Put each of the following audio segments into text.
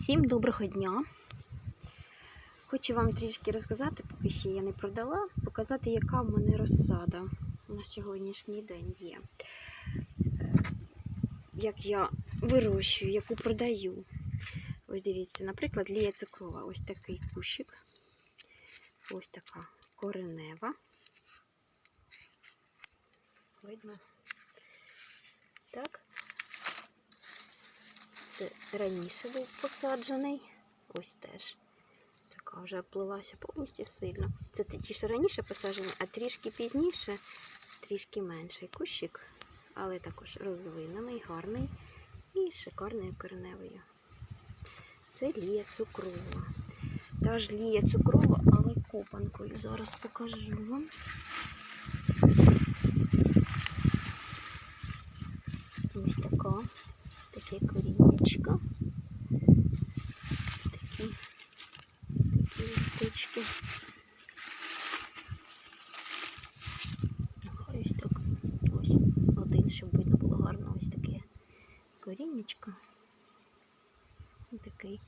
Всім доброго дня! Хочу вам трішки розказати, поки ще я не продала, показати, яка в мене розсада на сьогоднішній день є. Е, Як я вирощую, яку продаю. Ось дивіться, наприклад, лія цукрова. Ось такий кущик. Ось така коренева. Видно. Так. Це раніше був посаджений. Ось теж. Така вже оплилася повністю сильно. Це ті, що раніше посаджені, а трішки пізніше, трішки менший кущик, але також розвинений, гарний і шикарною кореневою. Це лія цукрова. Та ж лія цукрова, але копанкою. Зараз покажу вам. Ось така. Таке корінечко. Такі, ось так. Ось один, щоб видно було гарно. Ось таке корінечко. Такий.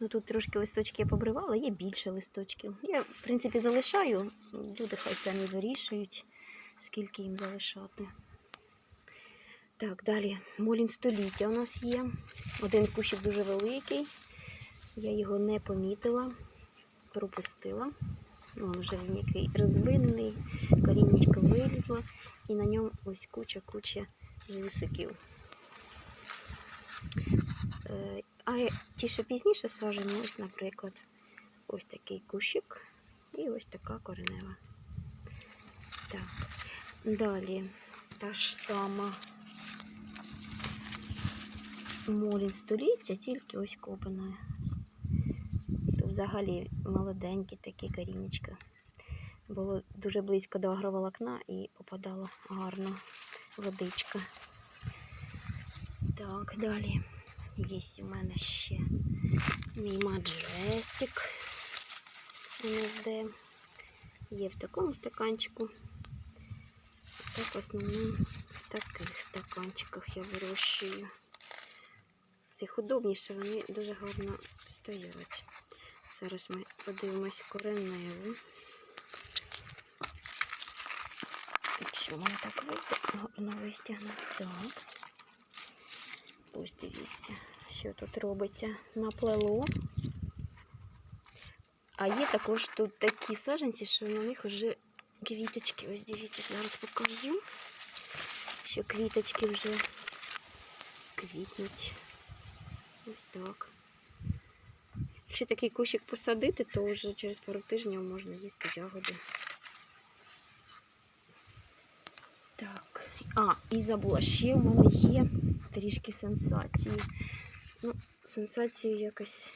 Ну тут трошки листочки я побривала, є більше листочків. Я, в принципі, залишаю. Люди хай самі вирішують, скільки їм залишати. Так, далі молін століття у нас є. Один кущик дуже великий. Я його не помітила, пропустила. Він вже він який розвинений, коріннячко вилізло, і на ньому ось куча-куча вусиків. Е, А ті, що пізніше сажені, ось, наприклад, ось такий кущик і ось така коренева. Так, далі та ж сама молін століття, тільки ось копаною. То взагалі молоденькі такі корінечка. Було дуже близько до агроволокна і попадала гарно водичка. Так, далі є у мене ще мій маджестик НСД. Є в такому стаканчику. Так, в основному в таких стаканчиках я вирощую. Цих удобніше, вони дуже гарно стоять. Зараз ми подивимось кореневу. Якщо в мене так гарно витягне. Так. Ось дивіться, що тут робиться. Наплело. А є також тут такі саженці, що на них вже квіточки. Ось дивіться, зараз покажу, що квіточки вже квітнуть. Ось так. Якщо такий кущик посадити, то вже через пару тижнів можна їсти ягоди. Так. А, і забула, ще в мене є трішки сенсації. Ну, сенсації якось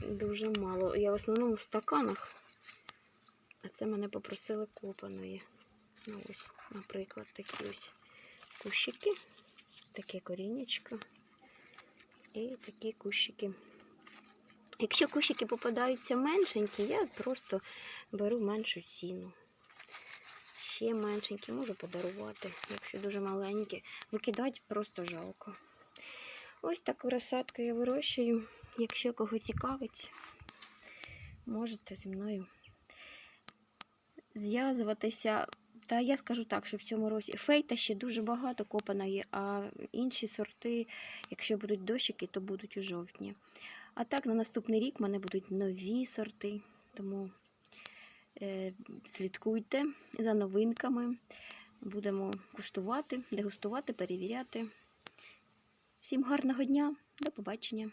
дуже мало. Я в основному в стаканах, а це мене попросили копаної. Ну, ось, наприклад, такі ось кущики таке корінечко і такі кущики. Якщо кущики попадаються меншенькі, я просто беру меншу ціну. Ще меншенькі можу подарувати, якщо дуже маленькі. Викидати просто жалко. Ось таку розсадку я вирощую. Якщо кого цікавить, можете зі мною зв'язуватися. Та я скажу так, що в цьому році фейта ще дуже багато копана є, а інші сорти, якщо будуть дощики, то будуть у жовтні. А так, на наступний рік в мене будуть нові сорти, тому е, слідкуйте за новинками. Будемо куштувати, дегустувати, перевіряти. Всім гарного дня, до побачення!